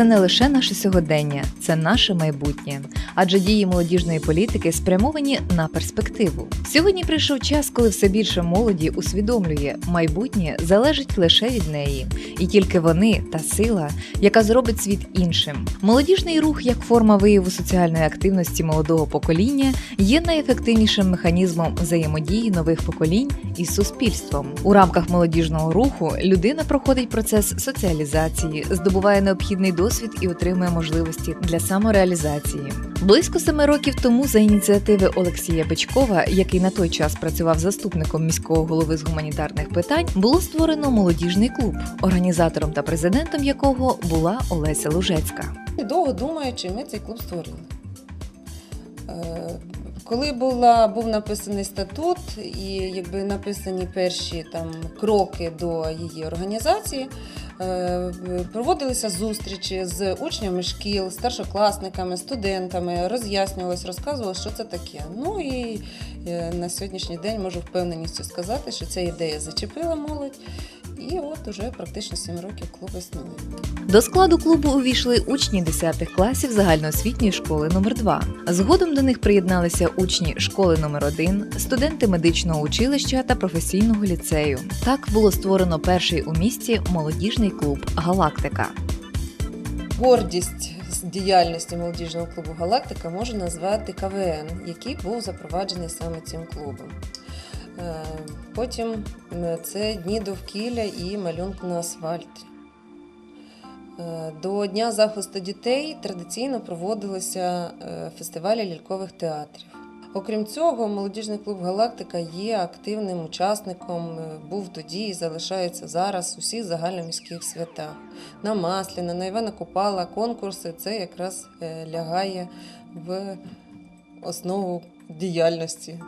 Це не лише наше сьогодення, це наше майбутнє. Адже дії молодіжної політики спрямовані на перспективу. Сьогодні прийшов час, коли все більше молоді усвідомлює, майбутнє залежить лише від неї, і тільки вони та сила, яка зробить світ іншим. Молодіжний рух як форма вияву соціальної активності молодого покоління є найефективнішим механізмом взаємодії нових поколінь із суспільством. У рамках молодіжного руху людина проходить процес соціалізації, здобуває необхідний досвід і отримує можливості для самореалізації. Близько семи років тому, за ініціативи Олексія Бичкова, який на той час працював заступником міського голови з гуманітарних питань, було створено молодіжний клуб, організатором та президентом якого була Олеся Лужецька. Довго думаючи, ми цей клуб створили. Коли була, був написаний статут і якби написані перші там кроки до її організації, е, проводилися зустрічі з учнями шкіл, старшокласниками, студентами, роз'яснювалось, розказувалось, що це таке. Ну і е, на сьогоднішній день можу впевненістю сказати, що ця ідея зачепила молодь, і от уже практично 7 років клуб існує. До складу клубу увійшли учні 10 класів загальноосвітньої школи номер 2 Згодом до них приєдналися учні школи номер 1 студенти медичного училища та професійного ліцею. Так було створено перший у місті молодіжний клуб Галактика. Гордість з діяльності молодіжного клубу Галактика можна назвати КВН, який був запроваджений саме цим клубом. Е, Потім це дні довкілля і малюнки на асфальті. Е, До Дня захисту дітей традиційно проводилися е, фестивалі лялькових театрів. Окрім цього, молодіжний клуб Галактика є активним учасником, е, був тоді і залишається зараз у всіх загальноміських святах. На Масляна, на Івана Купала, конкурси це якраз е, лягає в основу діяльності.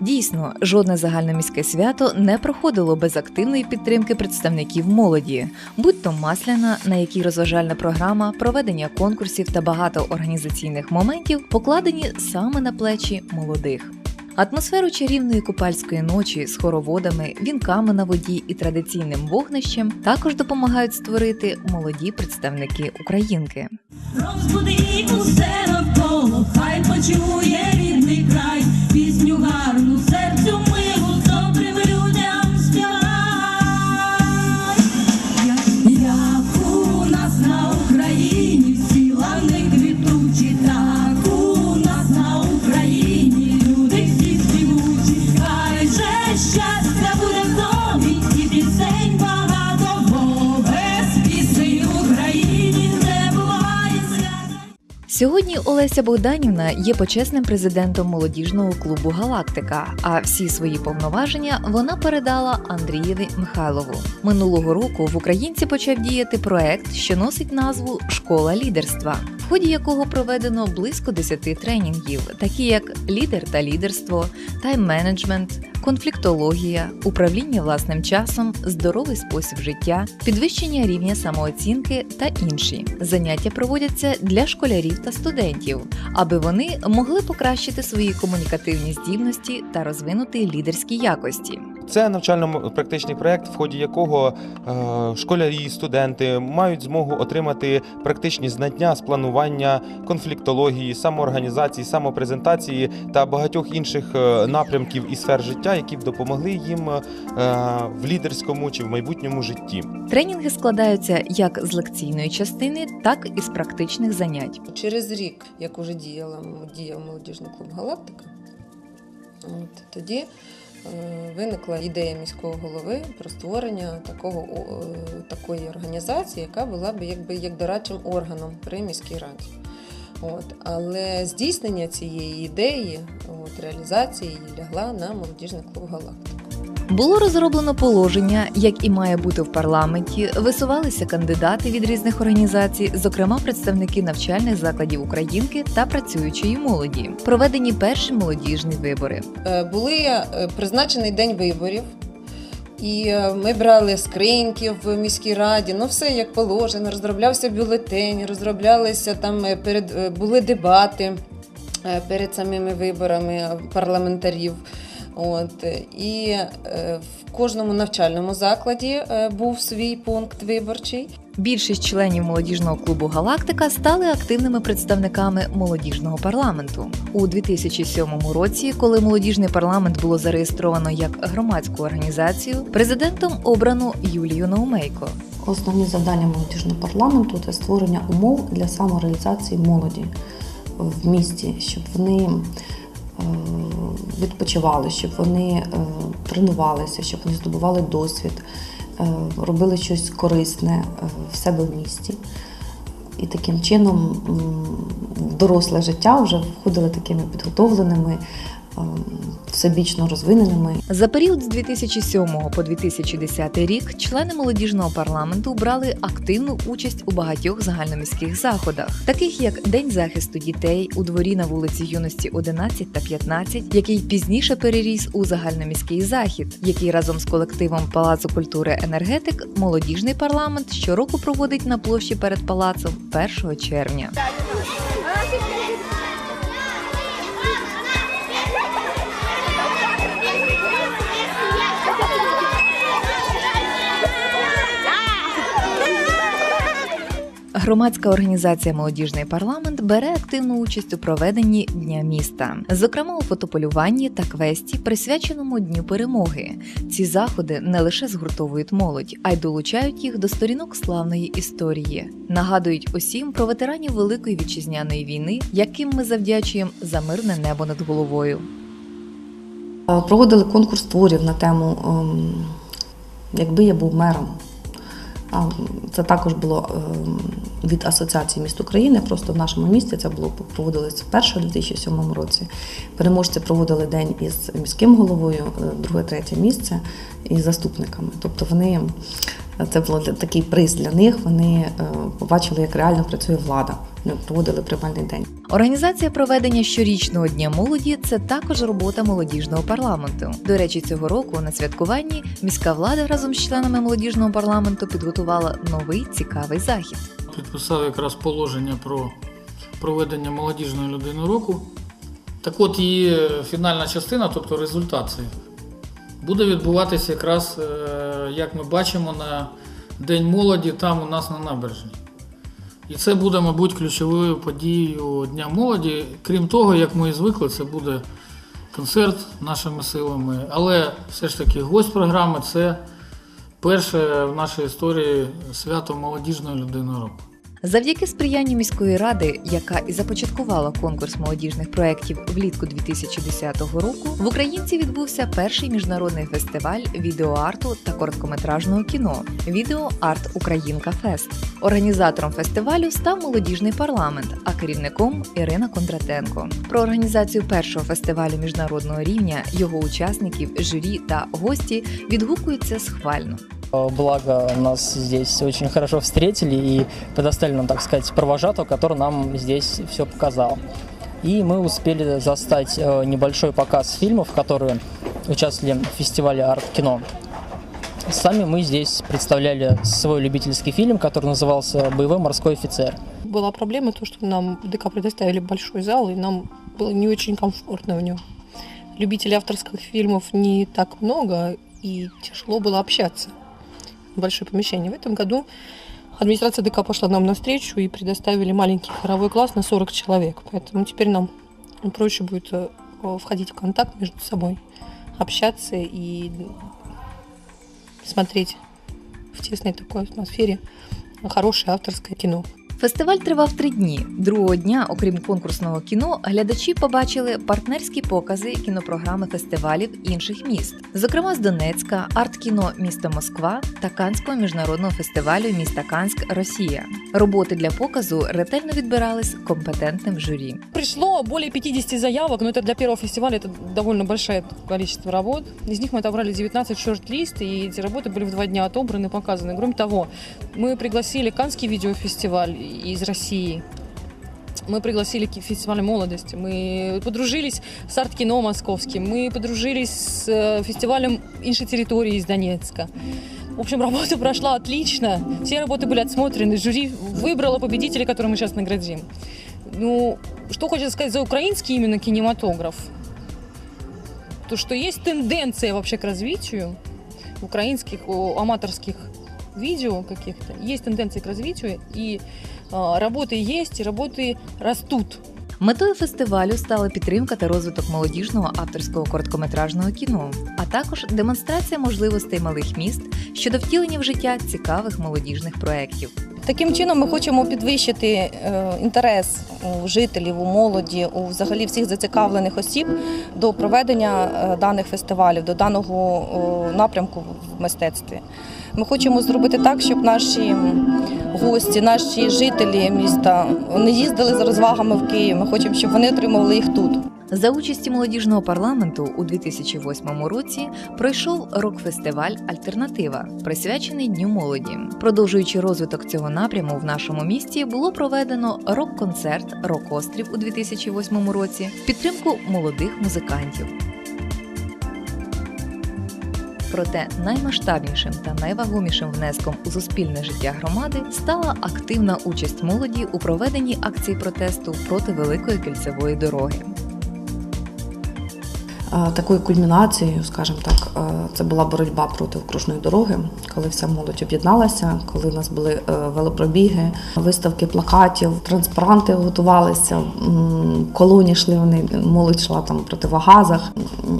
Дійсно, жодне загальноміське свято не проходило без активної підтримки представників молоді, будь то масляна, на якій розважальна програма, проведення конкурсів та багато організаційних моментів покладені саме на плечі молодих. Атмосферу чарівної купальської ночі з хороводами, вінками на воді і традиційним вогнищем також допомагають створити молоді представники українки. Розбуди усе Сьогодні Богданівна є почесним президентом молодіжного клубу Галактика. А всі свої повноваження вона передала Андрієві Михайлову. Минулого року в Українці почав діяти проект, що носить назву Школа лідерства, ході якого проведено близько 10 тренінгів, такі як лідер та лідерство, тайм-менеджмент, конфліктологія, управління власним часом, здоровий спосіб життя, підвищення рівня самооцінки та інші. Заняття проводяться для школярів та студентів, аби вони могли покращити свої комунікативні здібності та розвинути лідерські якості. Це навчально-практичний проект, в ході якого е, школярі, студенти мають змогу отримати практичні знання з планування, конфліктології, самоорганізації, самопрезентації та багатьох інших е, напрямків і сфер життя, які б допомогли їм е, в лідерському чи в майбутньому житті. Тренінги складаються як з лекційної частини, так і з практичних занять. Через рік, як уже діяла, діяв молодіжний клуб Галактика, от, тоді виникла ідея міського голови про створення такого, е, такої організації, яка була б якби як дорадчим органом при міській раді. От, але здійснення цієї ідеї, от, реалізації лягла на молодіжний клуб Галактика. Було розроблено положення, як і має бути в парламенті. Висувалися кандидати від різних організацій, зокрема представники навчальних закладів Українки та працюючої молоді. Проведені перші молодіжні вибори. Е, були е, призначений день виборів. І е, ми брали скриньки в міській раді, ну все як положено, розроблявся бюлетень, розроблялися там перед були дебати перед самими виборами парламентарів. От, і е, в кожному навчальному закладі е, був свій пункт виборчий. Більшість членів молодіжного клубу Галактика стали активними представниками молодіжного парламенту у 2007 році. Коли молодіжний парламент було зареєстровано як громадську організацію, президентом обрано Юлію Наумейко. Основні завдання молодіжного парламенту це створення умов для самореалізації молоді в місті, щоб вони відпочивали, щоб вони е, тренувалися, щоб вони здобували досвід, е, робили щось корисне е, в себе в місті. І таким чином в доросле життя вже входили такими підготовленими, е, всебічно розвиненими За період з 2007 по 2010 рік члени молодіжного парламенту брали активну участь у багатьох загальноміських заходах, таких як День захисту дітей у дворі на вулиці Юності 11 та 15, який пізніше переріс у загальноміський захід, який разом з колективом Палацу культури енергетик молодіжний парламент щороку проводить на площі перед палацом 1 червня. Громадська організація Молодіжний парламент бере активну участь у проведенні Дня міста, зокрема у фотополюванні та квесті, присвяченому Дню перемоги. Ці заходи не лише згуртовують молодь, а й долучають їх до сторінок славної історії, нагадують усім про ветеранів Великої вітчизняної війни, яким ми завдячуємо за мирне небо над головою. Е, Проводили конкурс творів на тему ем, Якби я був мером. Це також було ем, від Асоціації міст України. Просто в нашому місті це було проводилося вперше у 2007 році. Переможці проводили день із міським головою, е, друге, третє місце і заступниками. Тобто вони це було такий приз для них. Вони е, побачили, як реально працює влада. Вони проводили приймальний день. Організація проведення щорічного дня молоді це також робота молодіжного парламенту. До речі, цього року на святкуванні міська влада разом з членами молодіжного парламенту підготувала новий цікавий захід. Підписав якраз положення про проведення молодіжної людини року. Так от її фінальна частина, тобто результат цей, буде відбуватися якраз, е, як ми бачимо, на День молоді там у нас на набережні. І це буде, мабуть, ключовою подією Дня молоді. Крім того, як ми і звикли, це буде концерт нашими силами. Але все ж таки гость програми це перше в нашій історії свято молодіжної людини року. Завдяки сприянню міської ради, яка і започаткувала конкурс молодіжних проєктів влітку 2010 року, в Українці відбувся перший міжнародний фестиваль відеоарту та короткометражного кіно Відео Арт Українка Фест. Організатором фестивалю став молодіжний парламент, а керівником Ірина Кондратенко. Про організацію першого фестивалю міжнародного рівня, його учасників, журі та гості відгукуються схвально. Благо нас здесь очень хорошо встретили и предоставили нам, так сказать, провожатого, который нам здесь все показал. И мы успели застать э, небольшой показ фильмов, которые участвовали в фестивале арт-кино. Сами мы здесь представляли свой любительский фильм, который назывался «Боевой морской офицер». Была проблема то, что нам ДК предоставили большой зал, и нам было не очень комфортно в нем. Любителей авторских фильмов не так много, и тяжело было общаться. Большое помещение. В этом году администрация ДК пошла нам навстречу и предоставили маленький хоровой класс на 40 человек. Поэтому теперь нам проще будет э, входить в контакт между собой, общаться и смотреть в тесной такой атмосфере хорошее авторское кино. Фестиваль тривав три дні. Другого дня, окрім конкурсного кіно, глядачі побачили партнерські покази кінопрограми фестивалів інших міст, зокрема з Донецька, арт-кіно міста Москва та Канського міжнародного фестивалю міста Канськ, Росія. Роботи для показу ретельно відбирались компетентним журі. Пришло более 50 заявок, но это для первого фестиваля это довольно большое количество работ. Из них мы отобрали 19 шорт-лист, и эти работы были в два дня отобраны, показаны. Кроме того, мы пригласили Канский видеофестиваль из России. Мы пригласили ки- фестиваль молодости, мы подружились с арт-кино московским, мы подружились с э, фестивалем иншей территории из Донецка. В общем, работа прошла отлично. Все работы были отсмотрены. Жюри выбрало победителей, которых мы сейчас наградим. Ну, что хочется сказать за украинский именно кинематограф. то, что есть тенденция вообще к развитию украинских о, аматорских видео каких-то, есть тенденции к развитию, и а, работы есть, и работы растут. Метою фестивалю стала підтримка та розвиток молодіжного авторського короткометражного кіно, а також демонстрація можливостей малих міст щодо втілення в життя цікавих молодіжних проєктів. Таким чином ми хочемо підвищити е, інтерес у жителів, у молоді, у взагалі всіх зацікавлених осіб до проведення е, даних фестивалів, до даного напрямку в мистецтві. Ми хочемо зробити так, щоб наші гості, наші жителі міста не їздили за розвагами в Київ. Ми хочемо, щоб вони отримували їх тут. За участі молодіжного парламенту у 2008 році пройшов рок-фестиваль Альтернатива, присвячений Дню молоді. Продовжуючи розвиток цього напряму в нашому місті, було проведено рок-концерт Рок-Острів у 2008 році в підтримку молодих музикантів. Проте наймасштабнішим та найвагомішим внеском у суспільне життя громади стала активна участь молоді у проведенні акції протесту проти великої кільцевої дороги. Е, Такою кульмінацією, скажімо так, е, це була боротьба проти окружної дороги, коли вся молодь об'єдналася, коли у нас були е, велопробіги, виставки плакатів, транспаранти готувалися, колоні йшли вони, молодь йшла там в противогазах.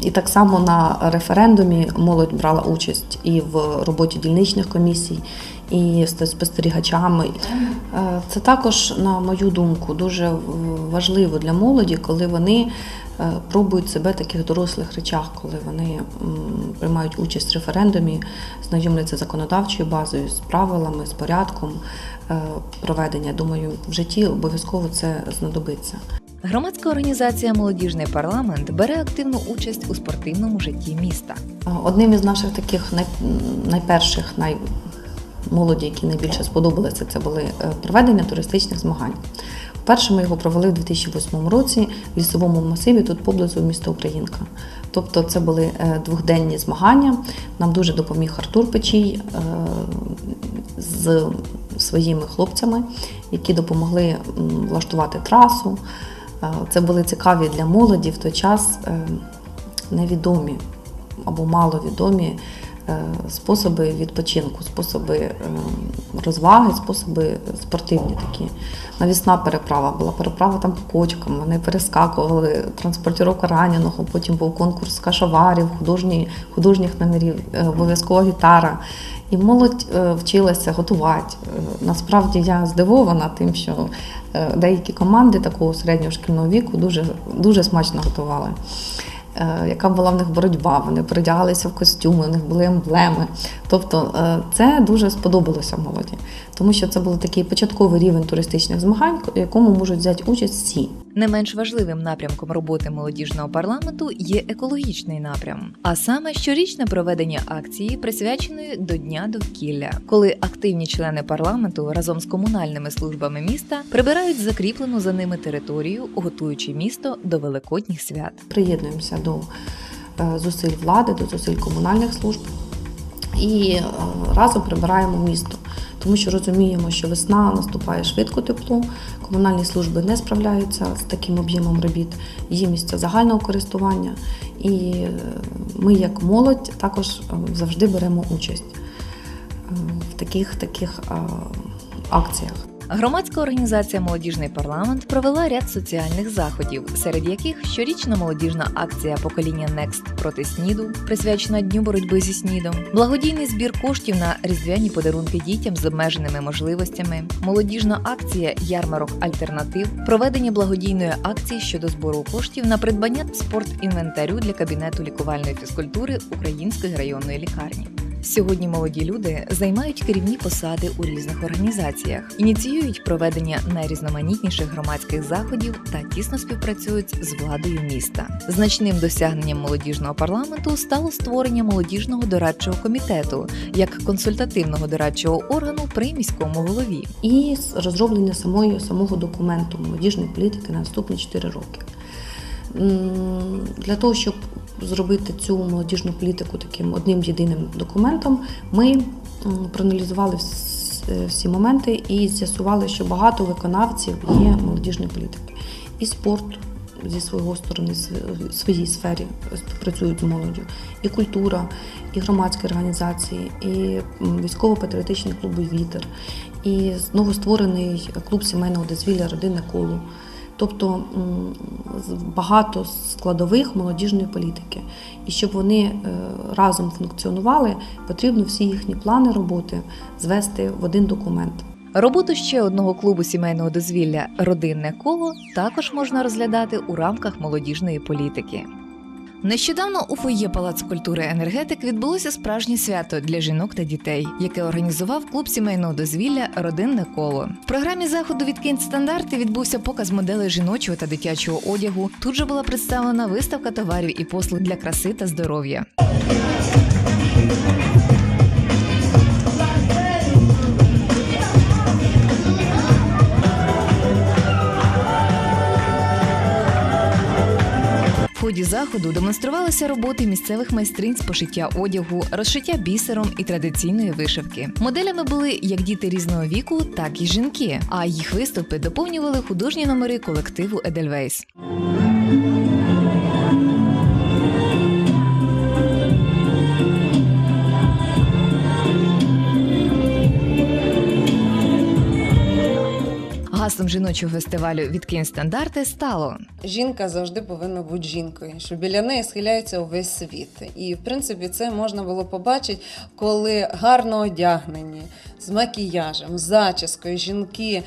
І так само на референдумі молодь брала участь і в роботі дільничних комісій, і спостерігачами. Е, Це також, на мою думку, дуже важливо для молоді, коли вони е, пробують себе в таких дорослих речах, коли вони приймають участь в референдумі, знайомляться з законодавчою базою, з правилами, з порядком е, проведення. Думаю, в житті обов'язково це знадобиться. Громадська організація Молодіжний парламент бере активну участь у спортивному житті міста. Одним із наших таких найперших, най, молоді, які найбільше сподобалися, це були е, проведення туристичних змагань. Вперше ми його провели в 2008 році в лісовому масиві тут поблизу міста Українка. Тобто це були е, двохденні змагання. Нам дуже допоміг Артур Печій е, з своїми хлопцями, які допомогли влаштувати трасу. Це були цікаві для молоді в той час невідомі або маловідомі способи відпочинку, способи е, розваги, способи спортивні такі. Навісна переправа була переправа там кочкам, вони перескакували, транспортіровка раненого, потім був конкурс кашаварів, художні, художніх номерів, е, обов'язкова гітара. І молодь е, вчилася готувати. Е, Насправді я здивована тим, що е, деякі команди такого середнього шкільного віку дуже, дуже смачно готували. Е, Яка була в них боротьба, вони передягалися в костюми, у них були емблеми. Тобто е, це дуже сподобалося молоді, тому що це був такий початковий рівень туристичних змагань, в якому можуть взяти участь всі. Не менш важливим напрямком роботи молодіжного парламенту є екологічний напрям, а саме щорічне проведення акції, присвяченої до Дня довкілля, коли активні члени парламенту разом з комунальними службами міста прибирають закріплену за ними територію, готуючи місто до великодніх свят. Приєднуємося до е, зусиль влади, до зусиль комунальних служб і е, разом прибираємо місто. Тому що розуміємо, що весна наступає швидко тепло, комунальні служби не справляються з таким об'ємом робіт, є місця загального користування, і е, ми, як молодь, також завжди беремо участь в таких таких акціях. Громадська організація Молодіжний парламент провела ряд соціальних заходів, серед яких щорічна молодіжна акція покоління Next проти СНІДу, присвячена дню боротьби зі СНІДом, благодійний збір коштів на різдвяні подарунки дітям з обмеженими можливостями, молодіжна акція Ярмарок Альтернатив, проведення благодійної акції щодо збору коштів на придбання спортінвентарю для кабінету лікувальної фізкультури Української районної лікарні. Сьогодні молоді люди займають керівні посади у різних організаціях, ініціюють проведення найрізноманітніших громадських заходів та тісно співпрацюють з владою міста. Значним досягненням молодіжного парламенту стало створення молодіжного дорадчого комітету як консультативного дорадчого органу при міському голові. і розроблення самої, самого документу молодіжної політики на наступні 4 роки. Для того, щоб зробити цю молодіжну політику таким одним єдиним документом, ми проаналізували е, всі моменти і з'ясували, що багато виконавців є молодіжної політики. І спорт, зі свого сторони св- своїй сфері співпрацюють з молоддю. І культура, і громадські організації, і військово-патріотичний клуб Вітер, і новостворений клуб сімейного дозвілля Родинне коло. Тобто багато складових молодіжної політики. І щоб вони е, разом функціонували, потрібно всі їхні плани роботи звести в один документ. Роботу ще одного клубу сімейного дозвілля Родинне коло також можна розглядати у рамках молодіжної політики. Нещодавно у фоє Палац культури енергетик відбулося справжнє свято для жінок та дітей, яке організував клуб сімейного дозвілля Родинне коло. В програмі заходу «Відкинь стандарти відбувся показ моделей жіночого та дитячого одягу. Тут же була представлена виставка товарів і послуг для краси та здоров'я. Ході заходу демонструвалися роботи місцевих майстринь з пошиття одягу, розшиття бісером і традиційної вишивки. Моделями були як діти різного віку, так і жінки. А їх виступи доповнювали художні номери колективу Едельвейс. Гаслом жіночого фестивалю від Кінстандарти стало Жінка завжди повинна бути жінкою, що біля неї схиляється увесь світ. І в принципі це можна було побачити, коли гарно одягнені, з макіяжем, з зачіскою, жінки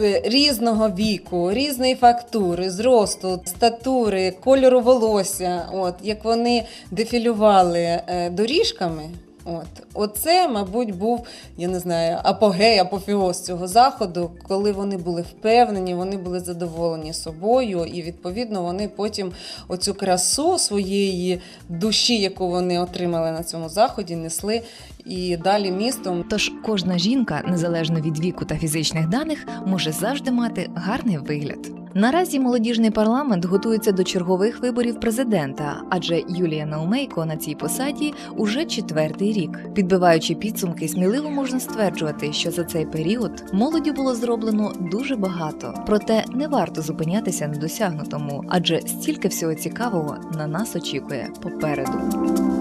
е, різного віку, різної фактури, зросту, статури, кольору волосся. От як вони дефілювали е, доріжками. От, оце, мабуть, був, я не знаю, апогей, апофіоз цього заходу, коли вони були впевнені, вони були задоволені собою, і відповідно вони потім оцю красу своєї душі, яку вони отримали на цьому заході, несли і далі містом. Тож кожна жінка, незалежно від віку та фізичних даних, може завжди мати гарний вигляд. Наразі молодіжний парламент готується до чергових виборів президента, адже Юлія Наумейко на цій посаді уже четвертий рік. Підбиваючи підсумки, сміливо можна стверджувати, що за цей період молоді було зроблено дуже багато. Проте не варто зупинятися на досягнутому, адже стільки всього цікавого на нас очікує попереду.